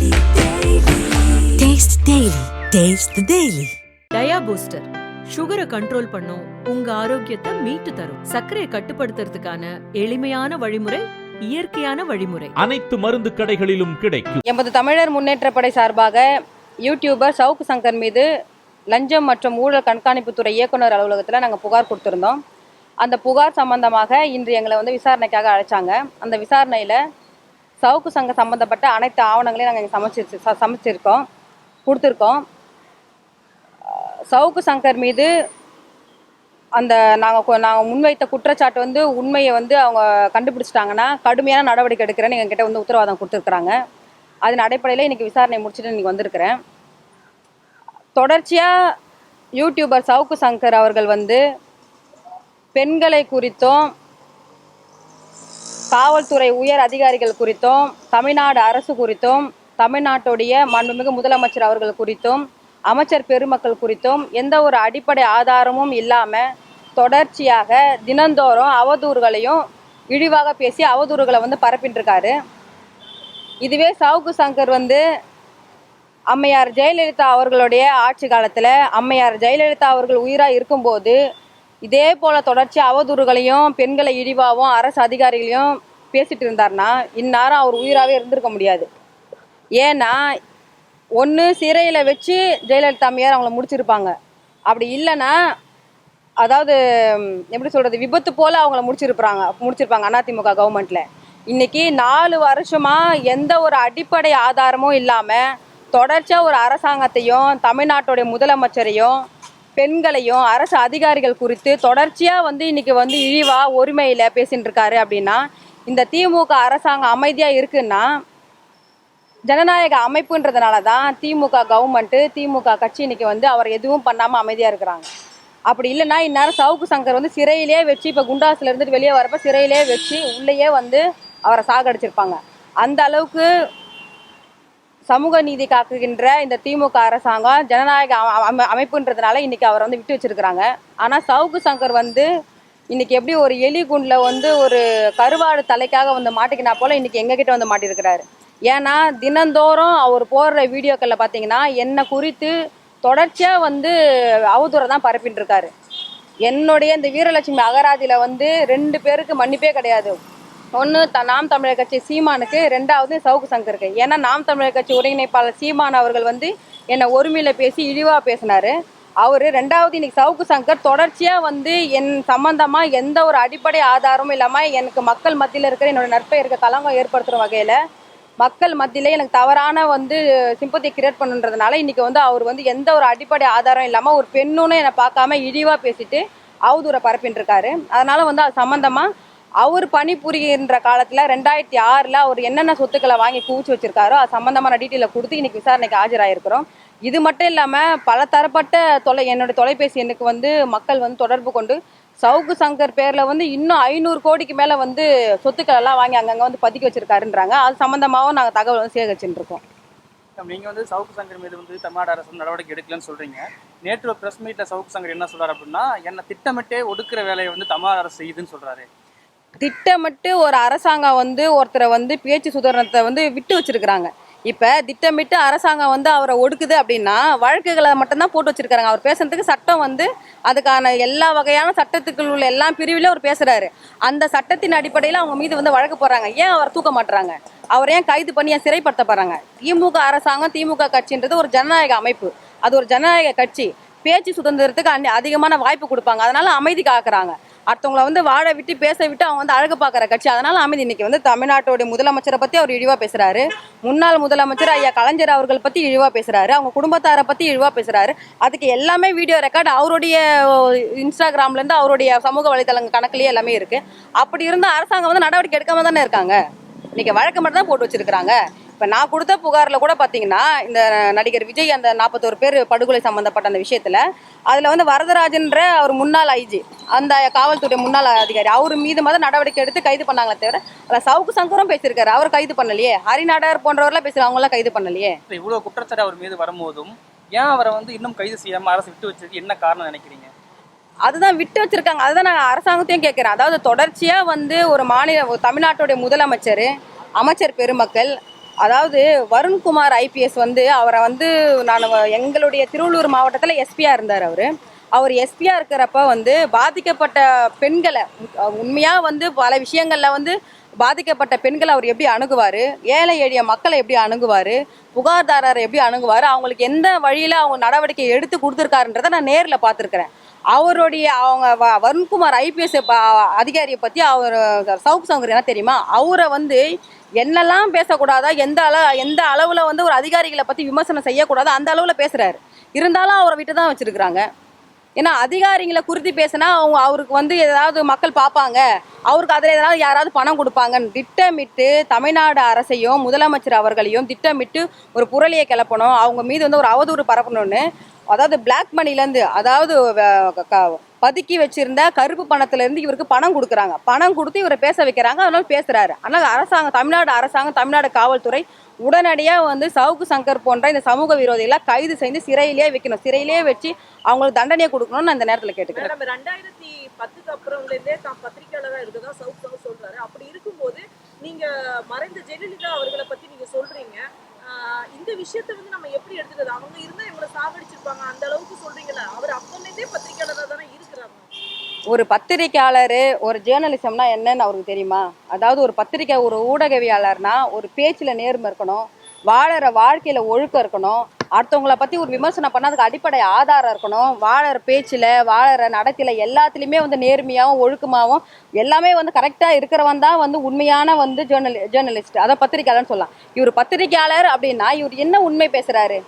Taste the Daily. Taste the Daily. Dia Booster சுகரை control பண்ணும் உங்க ஆரோக்கியத்தை மீட்டு தரும். சர்க்கரையை கட்டுப்படுத்துறதுக்கான எளிமையான வழிமுறை இயற்கையான வழிமுறை. அனைத்து மருந்து கடைகளிலும் கிடைக்கும். எமது தமிழர் முன்னேற்றப் படை சார்பாக யூடியூபர் சவுக்கு சங்கர் மீது லஞ்சம் மற்றும் ஊழல் கண்காணிப்புத்துறை இயக்குனர் அலுவலகத்தில் நாங்கள் புகார் கொடுத்துருந்தோம். அந்த புகார் சம்பந்தமாக இன்று எங்களை வந்து விசாரணைக்காக அழைச்சாங்க. அந்த விசாரணையில் சவுக்கு சங்கம் சம்மந்தப்பட்ட அனைத்து ஆவணங்களையும் நாங்கள் இங்கே சமைச்சிருச்சு ச- சமைச்சிருக்கோம் கொடுத்துருக்கோம். சவுக்கு சங்கர் மீது அந்த நாங்கள் நாங்கள் முன்வைத்த குற்றச்சாட்டு வந்து உண்மையை வந்து அவங்க கண்டுபிடிச்சிட்டாங்கன்னா கடுமையான நடவடிக்கை எடுக்கிறேன்னு எங்ககிட்ட வந்து உத்தரவாதம் கொடுத்துருக்குறாங்க. அதன் அடிப்படையில் இன்றைக்கி விசாரணை முடிச்சுட்டு இன்றைக்கி வந்திருக்கிறேன். தொடர்ச்சியாக யூடியூபர் சவுக்கு சங்கர் அவர்கள் வந்து பெண்களை குறித்தும் காவல்துறை உயர் அதிகாரிகள் குறித்தும் தமிழ்நாடு அரசு குறித்தும் தமிழ்நாட்டுடைய மாண்புமிகு முதலமைச்சர் அவர்கள் குறித்தும் அமைச்சர் பெருமக்கள் குறித்தும் எந்த ஒரு அடிப்படை ஆதாரமும் இல்லாமல் தொடர்ச்சியாக தினந்தோறும் அவதூறுகளையும் இழிவாக பேசி அவதூறுகளை வந்து பரப்பின்றிருக்காரு. இதுவே சவுக்கு சங்கர் வந்து அம்மையார் ஜெயலலிதா அவர்களுடைய ஆட்சி காலத்தில் அம்மையார் ஜெயலலிதா அவர்கள் உயிராக இருக்கும்போது இதே போல் தொடர்ச்சி அவதூறுகளையும் பெண்களை இழிவாகவும் அரசு அதிகாரிகளையும் பேசிட்டு இருந்தார்னா இந்நேரம் அவர் உயிராகவே இருந்திருக்க முடியாது. ஏன்னா ஒன்று சிறையில் வச்சு ஜெயலலிதா அம்மையார் அவங்கள முடிச்சிருப்பாங்க. அப்படி இல்லைன்னா அதாவது எப்படி சொல்கிறது விபத்து போல் அவங்கள முடிச்சிருப்பாங்க முடிச்சிருப்பாங்க அதிமுக கவர்மெண்ட்டில் இன்னைக்கு நாலு வருஷமாக எந்த ஒரு அடிப்படை ஆதாரமும் இல்லாமல் தொடர்ச்சியாக ஒரு அரசாங்கத்தையும் தமிழ்நாட்டுடைய முதலமைச்சரையும் பெண்களையும் அரசு அதிகாரிகள் குறித்து தொடர்ச்சியாக வந்து இன்றைக்கி வந்து இழிவாக ஒருமையில் பேசின்னு இருக்காரு அப்படின்னா இந்த திமுக அரசாங்கம் அமைதியாக இருக்குன்னா ஜனநாயக அமைப்புன்றதுனால தான் திமுக கவர்மெண்ட்டு திமுக கட்சி இன்னைக்கு வந்து அவர் எதுவும் பண்ணாமல் அமைதியாக இருக்கிறாங்க. அப்படி இல்லைன்னா இந்நேரம் சவுக்கு சங்கர் வந்து சிறையிலே வச்சு இப்போ குண்டாஸில் இருந்துட்டு வெளியே வரப்போ சிறையிலே வச்சு உள்ளேயே வந்து அவரை சாகடிச்சிருப்பாங்க. அந்த அளவுக்கு சமூக நீதி காக்குகின்ற இந்த திமுக அரசாங்கம் ஜனநாயக அமைப்புன்றதுனால இன்னைக்கு அவரை வந்து விட்டு வச்சிருக்கிறாங்க. ஆனால் சவுக்கு சங்கர் வந்து இன்னைக்கு எப்படி ஒரு எலி குண்டில் வந்து ஒரு கருவாடு தலைக்காக வந்து மாட்டிக்கினா போல இன்னைக்கு எங்ககிட்ட வந்து மாட்டியிருக்கிறாரு ஏன்னா தினந்தோறும் அவர் போடுற வீடியோக்களில் பார்த்தீங்கன்னா என்னை குறித்து தொடர்ச்சியாக வந்து அவதூறை தான் பரப்பிட்டு இருக்காரு என்னுடைய இந்த வீரலட்சுமி அகராதியில் வந்து ரெண்டு பேருக்கு மன்னிப்பே கிடையாது. ஒன்று த நாம் தமிழர் கட்சி சீமானுக்கு ரெண்டாவது சவுக்கு சங்கருக்கு. ஏன்னா நாம் தமிழர் கட்சி ஒருங்கிணைப்பாளர் சீமான் அவர்கள் வந்து என்னை ஒருமையில் பேசி இழிவாக பேசினாரு. அவர் ரெண்டாவது இன்னைக்கு சவுக்கு சங்கர் தொடர்ச்சியாக வந்து என் சம்பந்தமாக எந்த ஒரு அடிப்படை ஆதாரமும் இல்லாமல் எனக்கு மக்கள் மத்தியில் இருக்கிற என்னோடய நற்பெயருக்கு களங்கம் ஏற்படுத்துகிற வகையில் மக்கள் மத்தியிலே எனக்கு தவறான வந்து சிம்பத்தி கிரியேட் பண்ணுன்றதுனால இன்றைக்கி வந்து அவர் வந்து எந்த ஒரு அடிப்படை ஆதாரம் இல்லாமல் ஒரு பெண்ணுன்னு என்னை பார்க்காம இழிவாக பேசிட்டு அவதூறை பரப்பின்னு இருக்காரு அதனால் வந்து அது சம்மந்தமாக அவர் பணிபுரிகின்ற காலத்தில் ரெண்டாயிரத்தி ஆறில் அவர் என்னென்ன சொத்துக்களை வாங்கி குவிச்சு வச்சிருக்காரோ அது சம்மந்தமான டீட்டெயிலை கொடுத்து இன்னைக்கு விசாரணைக்கு ஆஜராயிருக்கிறோம். இது மட்டும் இல்லாமல் பல தரப்பட்ட தொலை என்னோட தொலைபேசி எண்ணுக்கு வந்து மக்கள் வந்து தொடர்பு கொண்டு சவுக்கு சங்கர் பேரில் வந்து இன்னும் ஐநூறு கோடிக்கு மேலே வந்து சொத்துக்கள் எல்லாம் வாங்கி அங்கங்கே வந்து பதுக்கி வச்சிருக்காருன்றாங்க. அது சம்மந்தமாகவும் நாங்கள் தகவல் வந்து சேகரிச்சுட்டு இருக்கோம் நீங்கள் வந்து சவுக்கு சங்கர் மீது வந்து தமிழ்நாடு அரசு நடவடிக்கை எடுக்கலன்னு சொல்கிறீங்க நேற்று ப்ரெஸ் மீட்டில் சவுக்கு சங்கர் என்ன சொல்கிறார் அப்படின்னா என்னை திட்டமிட்டே ஒடுக்கிற வேலையை வந்து தமிழ்நாடு அரசு செய்யுதுன்னு சொல்கிறாரு திட்டமிட்டு ஒரு அரசாங்கம் வந்து ஒருத்தரை வந்து பேச்சு சுதந்திரத்தை வந்து விட்டு வச்சிருக்கிறாங்க. இப்போ திட்டமிட்டு அரசாங்கம் வந்து அவரை ஒடுக்குது அப்படின்னா வழக்குகளை மட்டும்தான் போட்டு வச்சிருக்காங்க அவர் பேசுறதுக்கு சட்டம் வந்து அதுக்கான எல்லா வகையான சட்டத்துக்குள் உள்ள எல்லா பிரிவிலும் அவர் பேசுறாரு. அந்த சட்டத்தின் அடிப்படையில் அவங்க மீது வந்து வழக்கு போடுறாங்க. ஏன் அவர் தூக்க மாட்டுறாங்க அவர் ஏன் கைது பண்ணி ஏன் சிறைப்படுத்தப்படுறாங்க? திமுக அரசாங்கம் திமுக கட்சின்றது ஒரு ஜனநாயக அமைப்பு. அது ஒரு ஜனநாயக கட்சி. பேச்சு சுதந்திரத்துக்கு அந்நி- அதிகமான வாய்ப்பு கொடுப்பாங்க. அதனால அமைதி காக்குறாங்க. அடுத்தவங்களை வந்து வாழ விட்டு பேச விட்டு அவங்க வந்து அழகு பார்க்குற கட்சி. அதனால அமைதி இன்னைக்கு வந்து தமிழ்நாட்டோட முதலமைச்சரை பற்றி அவர் இழிவாக பேசுறாரு. முன்னாள் முதலமைச்சர் ஐயா கலைஞர் அவர்கள் பற்றி இழிவாக பேசுறாரு. அவங்க குடும்பத்தாரை பற்றி இழிவாக பேசுறாரு. அதுக்கு எல்லாமே வீடியோ ரெக்கார்டு அவருடைய இன்ஸ்டாகிராம்ல இருந்து அவருடைய சமூக வலைதளங்க கணக்குலயே எல்லாமே இருக்கு. அப்படி இருந்தால் அரசாங்கம் வந்து நடவடிக்கை எடுக்காம தானே இருக்காங்க? இன்னைக்கு வழக்கு மட்டும் தான் போட்டு வச்சிருக்காங்க இப்போ நான் கொடுத்த புகாரில் கூட பார்த்தீங்கன்னா இந்த நடிகர் விஜய் அந்த நாற்பத்தோரு பேர் படுகொலை சம்மந்தப்பட்ட அந்த விஷயத்தில் அதில் வந்து வரதராஜன்ற அவர் முன்னாள் ஐஜி அந்த காவல்துறை முன்னாள் அதிகாரி அவர் மீது மத நடவடிக்கை எடுத்து கைது பண்ணாங்களே தவிர அதில் சவுக்கு சங்கரும் பேசியிருக்காரு. அவர் கைது பண்ணலையே. ஹரிநாடர் போன்றவர்லாம் பேசுகிறாங்க அவங்களாம் கைது பண்ணலையே. இப்ப இவ்வளவு குற்றச்சாட்டு அவர் மீது வரும்போதும் ஏன் அவரை வந்து இன்னும் கைது செய்யாம அரசு விட்டு வச்சதுக்கு என்ன காரணம் நினைக்கிறீங்க? அதுதான் விட்டு வச்சிருக்காங்க. அதுதான் நான் அரசாங்கத்தையும் கேட்குறேன் அதாவது தொடர்ச்சியாக வந்து ஒரு மாநில தமிழ்நாட்டுடைய முதலமைச்சர் அமைச்சர் பெருமக்கள் அதாவது வருண்குமார் ஐபிஎஸ் வந்து அவரை வந்து நான் எங்களுடைய திருவள்ளூர் மாவட்டத்தில் எஸ்பியாக இருந்தார் அவர். அவர் எஸ்பியாக இருக்கிறப்ப வந்து பாதிக்கப்பட்ட பெண்களை உண்மையாக வந்து பல விஷயங்களில் வந்து பாதிக்கப்பட்ட பெண்களை அவர் எப்படி அணுகுவார்? ஏழை எளிய மக்களை எப்படி அணுகுவார்? புகார்தாரரை எப்படி அணுகுவார்? அவங்களுக்கு எந்த வழியில் அவங்க நடவடிக்கை எடுத்து கொடுத்துருக்காருன்றதை நான் நேரில் பார்த்துருக்குறேன். அவருடைய அவங்க வ- வருண்குமார் ஐபிஎஸ் அதிகாரியை பற்றி அவர் சவுக் சங்கர் என்ன தெரியுமா? அவரை வந்து என்னெல்லாம் பேசக்கூடாதா? எந்த அள எந்த அளவில் வந்து ஒரு அதிகாரிகளை பற்றி விமர்சனம் செய்யக்கூடாதோ? அந்த அளவில் பேசுகிறாரு இருந்தாலும் அவரை விட்டு தான் வச்சுருக்குறாங்க. ஏன்னா அதிகாரிகளை குறித்து பேசினா அவங்க அவருக்கு வந்து ஏதாவது மக்கள் பார்ப்பாங்க. அவருக்கு அதில் ஏதாவது யாராவது பணம் கொடுப்பாங்கன்னு திட்டமிட்டு தமிழ்நாடு அரசையும் முதலமைச்சர் அவர்களையும் திட்டமிட்டு ஒரு புரளியை கிளப்பணும். அவங்க மீது வந்து ஒரு அவதூறு பரப்பணும்னு. அதாவது பிளாக் மணிலேருந்து அதாவது பதுக்கி வச்சிருந்த கருப்பு பணத்திலேருந்து இவருக்கு பணம் கொடுக்குறாங்க. பணம் கொடுத்து இவரை பேச வைக்கிறாங்க. அதனால பேசுறாரு. ஆனால் அரசாங்கம் தமிழ்நாடு அரசாங்கம் தமிழ்நாடு காவல்துறை உடனடியாக வந்து சவுக்கு சங்கர் போன்ற இந்த சமூக விரோதிகளை கைது செய்து சிறையிலேயே வைக்கணும். சிறையிலேயே வச்சு அவங்களுக்கு தண்டனையை கொடுக்கணும்னு நான் இந்த நேரத்தில் கேட்டுக்கிறேன். ரெண்டாயிரத்தி பத்துக்கு அப்புறம்ல தான் பத்திரிகையாளரா இருக்கதா சவுத் சவுத் சொல்றாரு. அப்படி இருக்கும்போது நீங்க மறைந்த ஜெயலலிதா அவர்களை பத்தி நீங்க சொல்றீங்க. இந்த விஷயத்தை வந்து நம்ம எப்படி எடுத்துக்கிறது? அவங்க இருந்தா இவங்களை சாகடிச்சிருப்பாங்க. அந்த அளவுக்கு சொல்றீங்கல்ல அவர் அப்போலேருந்தே பத்திரிகையாளரா தானே இருக்கிறாங்க ஒரு பத்திரிக்கையாளர் ஒரு ஜேர்னலிசம்னா என்னன்னு அவருக்கு தெரியுமா? அதாவது ஒரு பத்திரிக்கை ஒரு ஊடகவியாளர்னா ஒரு பேச்சில் நேர்மை இருக்கணும் வாழற வாழ்க்கையில் ஒழுக்கம் இருக்கணும் அடுத்தவங்கள பற்றி ஒரு விமர்சனம் பண்ண அதுக்கு அடிப்படை ஆதாரம் இருக்கணும் வாழற பேச்சில் வாழற நடத்தில எல்லாத்துலேயுமே வந்து நேர்மையாகவும் ஒழுக்கமாகவும் எல்லாமே வந்து கரெக்டாக இருக்கிறவன் தான் வந்து உண்மையான வந்து ஜேர்னலி ஜேர்னலிஸ்ட் அதை பத்திரிக்கையாளர்னு சொல்லலாம். இவர் பத்திரிக்கையாளர் அப்படின்னா இவர் என்ன உண்மை பேசுகிறாரு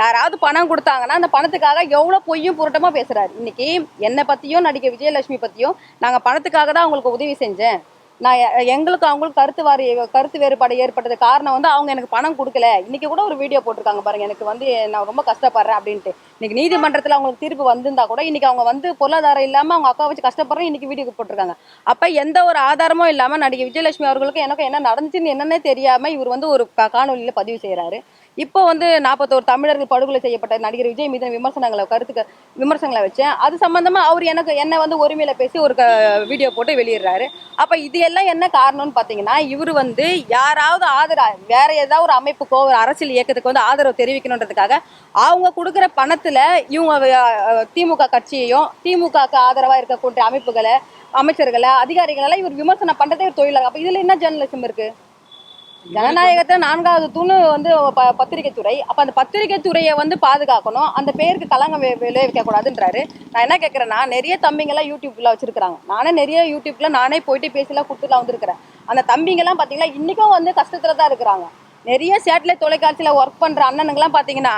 யாராவது பணம் கொடுத்தாங்கன்னா அந்த பணத்துக்காக எவ்வளோ பொய்யும் புரட்டமா பேசுறாரு. இன்னைக்கு என்னை பத்தியும் நடிகை விஜயலட்சுமி பத்தியும் நாங்க பணத்துக்காக தான் அவங்களுக்கு உதவி செஞ்சேன். நான் எங்களுக்கு அவங்களுக்கு கருத்து வாரி கருத்து வேறுபாடு ஏற்பட்டது காரணம் வந்து அவங்க எனக்கு பணம் கொடுக்கல. இன்னைக்கு கூட ஒரு வீடியோ போட்டிருக்காங்க பாருங்க. எனக்கு வந்து நான் ரொம்ப கஷ்டப்படுறேன் அப்படின்ட்டு. இன்னைக்கு நீதிமன்றத்தில் அவங்களுக்கு தீர்ப்பு வந்திருந்தா கூட இன்னைக்கு அவங்க வந்து பொருளாதாரம் இல்லாமல் அவங்க அக்கா வச்சு கஷ்டப்படுறேன் இன்னைக்கு வீடியோ போட்டிருக்காங்க. அப்போ எந்த ஒரு ஆதாரமும் இல்லாமல் நடிகை விஜயலட்சுமி அவர்களுக்கு எனக்கு என்ன நடந்துச்சுன்னு என்னன்னே தெரியாமல் இவர் வந்து ஒரு காணொலியில் பதிவு செய்கிறாரு இப்போ வந்து நாற்பத்தோரு தமிழர்கள் படுகொலை செய்யப்பட்ட நடிகர் விஜய் மீது விமர்சனங்களை கருத்துக்க விமர்சனங்களை வச்சேன். அது சம்பந்தமா அவர் எனக்கு என்ன வந்து ஒருமையில பேசி ஒரு க வீடியோ போட்டு வெளியிடுறாரு. அப்ப இது எல்லாம் என்ன காரணம்னு பாத்தீங்கன்னா இவர் வந்து யாராவது ஆதரவு வேற ஏதாவது ஒரு அமைப்புக்கோ ஒரு அரசியல் இயக்கத்துக்கு வந்து ஆதரவு தெரிவிக்கணுன்றதுக்காக அவங்க கொடுக்குற பணத்துல இவங்க திமுக கட்சியையும் திமுகக்கு ஆதரவா இருக்கக்கூடிய அமைப்புகளை அமைச்சர்களை அதிகாரிகளெல்லாம் இவர் விமர்சனம் பண்ணுறதே ஒரு தொழிலாக அப்போ இதில் என்ன ஜேர்னலிசம் இருக்குது ஜனநாயகத்தை நான்காவது தூண் வந்து ப பத்திரிகை துறை. அப்போ அந்த பத்திரிகை துறையை வந்து பாதுகாக்கணும். அந்த பேருக்கு களங்கம் விளைவிக்க கூடாதுன்றாரு நான் என்ன கேட்குறேன்னா நிறைய தம்பிங்கெல்லாம் யூடியூப்ல வச்சிருக்காங்க நானே நிறைய யூடியூப்ல நானே போயிட்டு பேசிலாம் கொடுத்துலாம் வந்திருக்கிறேன். அந்த தம்பிங்கெல்லாம் பார்த்தீங்கன்னா இன்றைக்கும் வந்து கஷ்டத்தில் தான் இருக்கிறாங்க. நிறைய சேட்டலைட் தொலைக்காட்சியில் ஒர்க் பண்ணுற அண்ணனுங்கெல்லாம் பார்த்தீங்கன்னா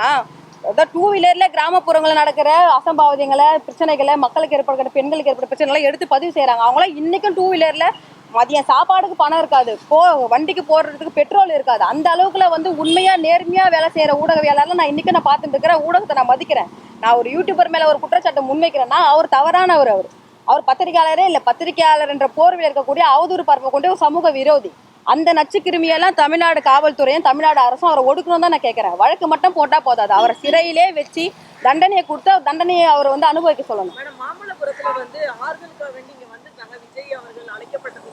அதாவது டூ வீலரில் கிராமப்புறங்களில் நடக்கிற அசம்பாவிதங்களை பிரச்சனைகளை மக்களுக்கு ஏற்படுகிற பெண்களுக்கு ஏற்படுற பிரச்சனைகளை எடுத்து பதிவு செய்கிறாங்க அவங்களாம் இன்றைக்கும் டூ வீலரில் மதியம் சாப்பாடுக்கு பணம் இருக்காது. போ வண்டிக்கு போடுறதுக்கு பெட்ரோல் இருக்காது. அந்த அளவுக்குல வந்து உண்மையா நேர்மையா வேலை செய்யற ஊடகவியலாளர் நான் இன்னைக்கு நான் பார்த்துட்டு இருக்கிறேன் ஊடகத்தை நான் மதிக்கிறேன். நான் ஒரு யூடியூபர் மேல ஒரு குற்றச்சாட்டை முன்வைக்கிறேன்னா அவர் தவறானவர் அவர். அவர் பத்திரிகையாளரே இல்லை. பத்திரிகையாளர் என்ற போர்வையில் இருக்கக்கூடிய அவதூறு பரப்ப கொண்டு ஒரு சமூக விரோதி. அந்த நச்சுக்கிருமியெல்லாம் தமிழ்நாடு காவல்துறையும் தமிழ்நாடு அரசும் அவரை ஒடுக்கணும் தான் நான் கேட்குறேன். வழக்கு மட்டும் போட்டா போதாது. அவரை சிறையிலே வச்சு தண்டனையை கொடுத்து தண்டனையை அவர் வந்து அனுபவிக்க சொல்லணும். மாமல்லபுரத்துல வந்து ஆறுதலுக்காக வேண்டி இங்க வந்துட்டாங்க. விஜய் அவர்கள் அழைக்கப்பட்டது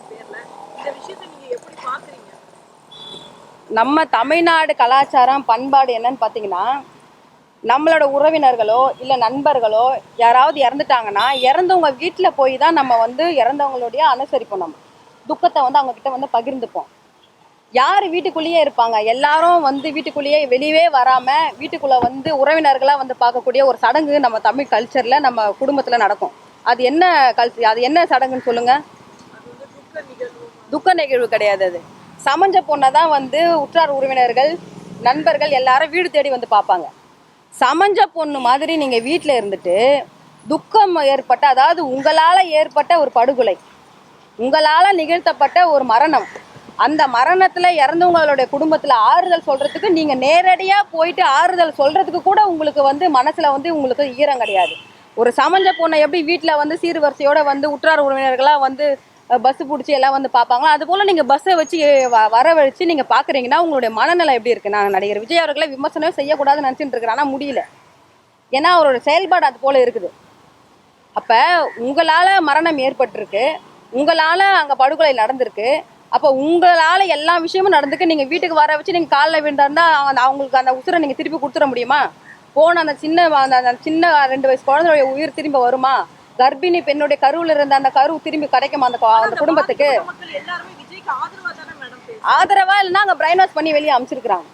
நம்ம தமிழ்நாடு கலாச்சாரம் பண்பாடு என்னன்னு பார்த்தீங்கன்னா நம்மளோட உறவினர்களோ இல்லை நண்பர்களோ யாராவது இறந்துட்டாங்கன்னா இறந்தவங்க வீட்டில் போய் தான் நம்ம வந்து இறந்தவங்களுடைய அனுசரிப்போம் நம்ம. துக்கத்தை வந்து அவங்கக்கிட்ட வந்து பகிர்ந்துப்போம். யார் வீட்டுக்குள்ளேயே இருப்பாங்க? எல்லாரும் வந்து வீட்டுக்குள்ளேயே வெளியவே வராமல் வீட்டுக்குள்ளே வந்து உறவினர்களாக வந்து பார்க்கக்கூடிய ஒரு சடங்கு நம்ம தமிழ் கல்ச்சரில் நம்ம குடும்பத்தில் நடக்கும். அது என்ன கல் அது என்ன சடங்குன்னு சொல்லுங்கள் அது வந்து துக்க நிகழ்வு துக்க நிகழ்வு கிடையாது அது. சமஞ்ச பொண்ணை தான் வந்து உற்றார் உறவினர்கள் நண்பர்கள் எல்லாரும் வீடு தேடி வந்து பார்ப்பாங்க. சமஞ்ச பொண்ணு மாதிரி நீங்கள் வீட்டில் இருந்துட்டு துக்கம் ஏற்பட்ட அதாவது உங்களால் ஏற்பட்ட ஒரு படுகொலை உங்களால் நிகழ்த்தப்பட்ட ஒரு மரணம் அந்த மரணத்தில் இறந்தவங்களுடைய குடும்பத்தில் ஆறுதல் சொல்கிறதுக்கு நீங்கள் நேரடியாக போயிட்டு ஆறுதல் சொல்கிறதுக்கு கூட உங்களுக்கு வந்து மனசில் வந்து உங்களுக்கு ஈரம் கிடையாது. ஒரு சமஞ்ச பொண்ணை எப்படி வீட்டில் வந்து சீர்வரிசையோடு வந்து உற்றார் உறவினர்களாக வந்து பஸ் பிடிச்சி எல்லாம் வந்து பார்ப்பாங்களோ? அது போல் நீங்கள் பஸ்ஸை வச்சு வ- வரவழைச்சு நீங்கள் பார்க்குறீங்கன்னா உங்களுடைய மனநிலை எப்படி இருக்குது நான் நடிகர் விஜய் அவர்களை விமர்சனமே செய்யக்கூடாதுன்னு நினச்சிட்டு இருக்கிறேன் ஆனால் முடியல. ஏன்னா அவரோட செயல்பாடு அது போல் இருக்குது. அப்போ உங்களால் மரணம் ஏற்பட்டிருக்கு. உங்களால் அங்கே படுகொலை நடந்திருக்கு. அப்போ உங்களால் எல்லா விஷயமும் நடந்துக்கு நீங்கள் வீட்டுக்கு வர வச்சு நீங்கள் காலில் விழுந்தாருந்தா அந்த அவங்களுக்கு அந்த உசுரை நீங்கள் திருப்பி கொடுத்துட முடியுமா? போன அந்த சின்ன அந்த அந்த சின்ன ரெண்டு வயசு குழந்தைய உயிர் திரும்ப வருமா? கர்ப்பிணி பெண்ணுடைய கருவில் இருந்த அந்த கரு திரும்பி கிடைக்குமா அந்த அந்த குடும்பத்துக்கு? ஆதரவா இல்லைன்னா அங்கே பிரைன் வாஷ் பண்ணி வெளியே அமைச்சிருக்கிறாங்க.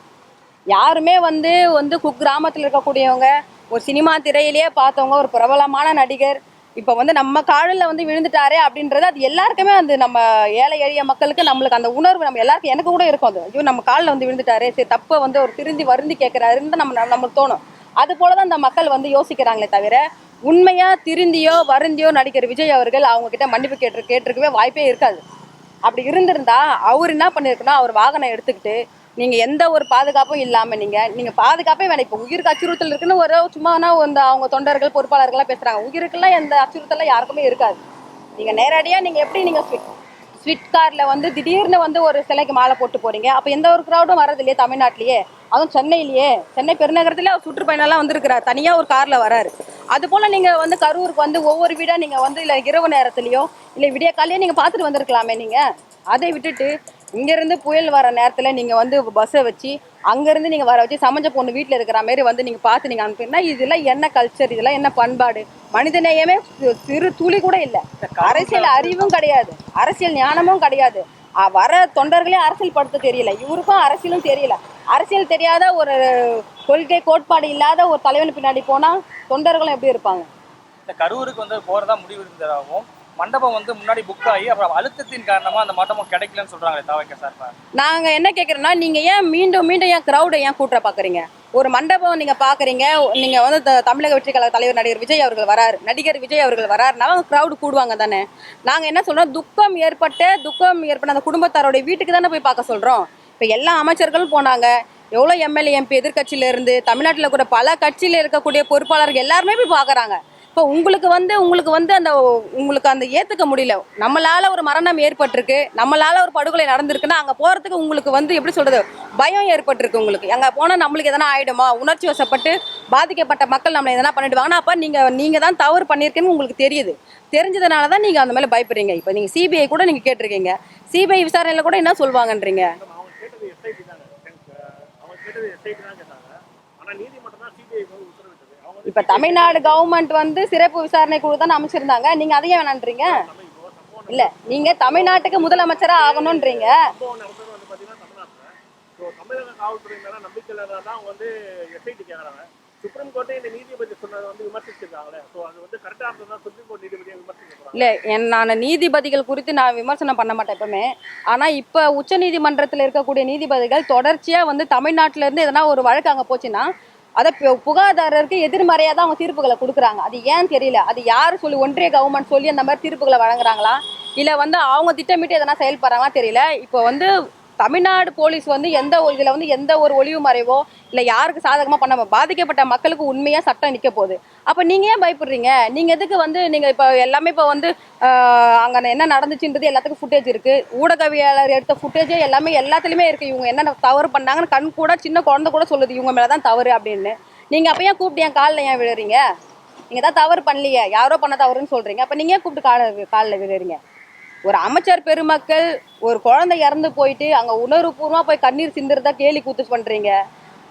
யாருமே வந்து வந்து குக் கிராமத்தில் இருக்கக்கூடியவங்க ஒரு சினிமா திரையிலேயே பார்த்தவங்க ஒரு பிரபலமான நடிகர் இப்போ வந்து நம்ம காலில் வந்து விழுந்துட்டாரே அப்படின்றது அது எல்லாருக்குமே அந்த நம்ம ஏழை எளிய மக்களுக்கு நம்மளுக்கு அந்த உணர்வு நம்ம எல்லாருக்கும் எனக்கு கூட இருக்கும் அது. ஐயோ நம்ம காலில் வந்து விழுந்துட்டாரே சரி தப்பை வந்து ஒரு திருந்தி வருந்தி கேட்குறாருன்னு நம்ம நம்மளுக்கு தோணும். அது போல தான் அந்த மக்கள் வந்து யோசிக்கிறாங்களே தவிர உண்மையா திருந்தியோ வருந்தியோ நடிகர் விஜய் அவர்கள் அவங்க கிட்ட மன்னிப்பு கேட்டு கேட்டிருக்கவே வாய்ப்பே இருக்காது. அப்படி இருந்திருந்தா அவர் என்ன பண்ணிருக்கணும்? அவர் வாகனம் எடுத்துக்கிட்டு நீங்க எந்த ஒரு பாதுகாப்பும் இல்லாம நீங்க நீங்க பாதுகாப்பே வேணாம். இப்போ உயிருக்கு அச்சுறுத்தல் இருக்குன்னு ஒரு சும்மானா இந்த அவங்க தொண்டர்கள் பொறுப்பாளர்கள்லாம் பேசுறாங்க. உயிருக்கெல்லாம் எந்த அச்சுறுத்தலும் யாருக்குமே இருக்காது. நீங்க நேரடியா நீங்க எப்படி நீங்க ஸ்விட் ஸ்விட் கார்ல வந்து திடீர்னு வந்து ஒரு சிலைக்கு மாலை போட்டு போறீங்க? அப்ப எந்த ஒரு கிரௌடும் வரது இல்லையே தமிழ்நாட்டிலேயே. அதுவும் சென்னையிலேயே. சென்னை பெருநகரத்துல அவர் சுற்றுப்பயணம்லாம் வந்திருக்கிறார். தனியா ஒரு கார்ல வராரு. அது போல நீங்க வந்து கரூருக்கு வந்து ஒவ்வொரு வீடா நீங்க வந்து இல்ல இரவு நேரத்துலையோ இல்ல விடிய காலையே நீங்க பார்த்துட்டு வந்திருக்கலாமே நீங்க. அதை விட்டுட்டு இங்க இருந்து புயல் வர நேரத்துல நீங்க வந்து பஸ்ஸை வச்சு அங்க இருந்து நீங்க வர வச்சு சமஞ்ச பொண்ணு வீட்டில் இருக்கிற மாதிரி வந்து நீங்க பார்த்து நீங்க அனுப்பினா இதெல்லாம் என்ன கல்ச்சர் இதெல்லாம் என்ன பண்பாடு? மனிதநேயமே சிறு துளி கூட இல்ல. அரசியல் அறிவும் கிடையாது. அரசியல் ஞானமும் கிடையாது. வர தொண்டர்களே அரசியல் படுத்த தெரியல. இவருக்கும் அரசியலும் தெரியல. அரசியல் தெரியாத ஒரு கொள்கை கோட்பாடு இல்லாத ஒரு தலைவன் பின்னாடி போனா தொண்டர்களும் எப்படி இருப்பாங்க? இந்த கரூருக்கு வந்து போறதா முடிவு இருந்ததாகவும் மண்டபம் வந்து முன்னாடி புக் ஆகி அப்புறம் அழுத்தத்தின் காரணமா அந்த மண்டபம் கிடைக்கலன்னு சொல்றாங்களே தாவைக்க சார் நாங்க என்ன கேக்குறோம்னா நீங்க ஏன் மீண்டும் மீண்டும் ஏன் கிரௌடை ஏன் கூட்டுற பாக்குறீங்க? ஒரு மண்டபம் நீங்க பாக்குறீங்க நீங்க வந்து தமிழக வெற்றி கழக தலைவர் நடிகர் விஜய் அவர்கள் வராரு நடிகர் விஜய் அவர்கள் வராருனா கிரௌடு கூடுவாங்க தானே? நாங்க என்ன சொல்றோம் துக்கம் ஏற்பட்ட துக்கம் ஏற்பட்ட அந்த குடும்பத்தாரோட வீட்டுக்கு தானே போய் பார்க்க சொல்றோம். இப்ப எல்லா அமைச்சர்களும் போனாங்க எவ்வளோ எம்எல்ஏ எம்பி எதிர்கட்சியிலேருந்து தமிழ்நாட்டில் கூட பல கட்சியில் இருக்கக்கூடிய பொறுப்பாளர்கள் எல்லாருமே போய் பார்க்குறாங்க. இப்போ உங்களுக்கு வந்து உங்களுக்கு வந்து அந்த உங்களுக்கு அந்த ஏற்றுக்க முடியல. நம்மளால் ஒரு மரணம் ஏற்பட்டிருக்கு. நம்மளால் ஒரு படுகொலை நடந்திருக்குன்னா அங்கே போகிறதுக்கு உங்களுக்கு வந்து எப்படி சொல்கிறது பயம் ஏற்பட்டிருக்கு உங்களுக்கு. அங்கே போனால் நம்மளுக்கு எதனா ஆயிடுமா? உணர்ச்சி வசப்பட்டு பாதிக்கப்பட்ட மக்கள் நம்மளை எதனா பண்ணிடுவாங்கன்னா அப்போ நீங்கள் நீங்கள் தான் தவறு பண்ணியிருக்கேன்னு உங்களுக்கு தெரியுது. தெரிஞ்சதுனால தான் நீங்கள் அந்த மேலே பயப்படுறீங்க. இப்போ நீங்கள் சிபிஐ கூட நீங்கள் கேட்டிருக்கீங்க. சிபிஐ விசாரணையில் கூட என்ன சொல்லுவாங்கன்றீங்க அவங்க கேட்டது எஸ்ஐடி தாங்க அவங்க கேட்டது எஸ்ஐடி தான் கேட்டாங்க ஆனா நீதிமன்றம் தான் சிபிஐ வந்து உத்தரவிட்டது அவங்க வந்து இப்ப தமிழ்நாடு கவர்மெண்ட் வந்து சிறப்பு விசாரணை குழு தான் அமைச்சிருந்தாங்க. நீங்க அதையே வேணான்றீங்க இல்ல நீங்க தமிழ்நாட்டுக்கு முதலமைச்சரா ஆகணும்ன்றீங்க. தமிழக காவல்துறை மேல நம்பிக்கை வந்து எஸ்ஐடி கேட்கறாங்க சுப்ரீம் கோர்ட்டே இந்த நீதிபதி சொன்னதை வந்து விமர்சிச்சிருக்காங்களே. ஸோ அது வந்து கரெக்டாக இருந்ததுதான் சுப்ரீம் கோர்ட் நீதிபதியை விமர்சிக்கிறாங்க இல்லை என் நான் நீதிபதிகள் குறித்து நான் விமர்சனம் பண்ண மாட்டேன் எப்பவுமே. ஆனால் இப்போ உச்ச நீதிமன்றத்தில் இருக்கக்கூடிய நீதிபதிகள் தொடர்ச்சியாக வந்து தமிழ்நாட்டிலேருந்து எதனா ஒரு வழக்கு அங்கே போச்சுன்னா அதை புகாதாரருக்கு புகார்தாரருக்கு தான் அவங்க தீர்ப்புகளை கொடுக்குறாங்க. அது ஏன் தெரியல? அது யார் சொல்லி ஒன்றிய கவர்மெண்ட் சொல்லி அந்த மாதிரி தீர்ப்புகளை வழங்குறாங்களா? இல்லை வந்து அவங்க திட்டமிட்டு எதனா செயல்படுறாங்களா தெரியல. இப்போ வந்து தமிழ்நாடு போலீஸ் வந்து எந்த ஒரு- வந்து எந்த ஒரு ஒளிவு மறைவோ இல்லை யாருக்கு சாதகமாக பண்ண பாதிக்கப்பட்ட மக்களுக்கு உண்மையாக சட்டம் நிற்க போகுது. அப்போ நீங்கள் ஏன் பயப்படுறீங்க? நீங்கள் எதுக்கு வந்து நீங்கள் இப்போ எல்லாமே இப்போ வந்து அங்கே என்ன நடந்துச்சுன்றது எல்லாத்துக்கும் ஃபுட்டேஜ் இருக்குது ஊடகவியலாளர் எடுத்த ஃபுட்டேஜே எல்லாமே எல்லாத்துலேயுமே இருக்குது இவங்க என்னென்ன தவறு பண்ணாங்கன்னு கண் கூட சின்ன குழந்தை கூட சொல்லுது. இவங்க மேலே தான் தவறு அப்படின்னு. நீங்கள் அப்போ ஏன் கூப்பிட்டு என் காலில் ஏன் விழுறீங்க? நீங்கள் தான் தவறு பண்ணலையே. யாரோ பண்ண தவறுன்னு சொல்கிறீங்க அப்போ நீங்கள் ஏன் கூப்பிட்டு கால காலில் விழுறீங்க? ஒரு அமைச்சர் பெருமக்கள் ஒரு குழந்தை இறந்து போயிட்டு அங்கே உணர்வுபூர்வமாக போய் கண்ணீர் சிந்துறதா கேலி கூத்து பண்ணுறீங்க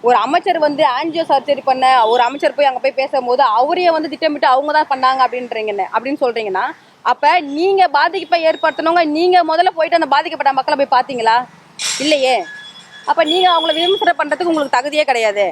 ஒரு அமைச்சர் வந்து ஆன்ஜியோ சர்ஜரி பண்ண ஒரு அமைச்சர் போய் அங்கே போய் பேசும்போது அவரையே வந்து திட்டமிட்டு அவங்க தான் பண்ணாங்க அப்படின்றீங்கன்னு அப்படின்னு சொல்கிறீங்கன்னா அப்போ நீங்கள் பாதிப்பை ஏற்படுத்தினவங்க நீங்கள் முதல்ல போயிட்டு அந்த பாதிக்கப்பட்ட மக்களை போய் பார்த்தீங்களா? இல்லையே. அப்போ நீங்கள் அவங்கள விமர்சனம் பண்ணுறதுக்கு உங்களுக்கு தகுதியே கிடையாது.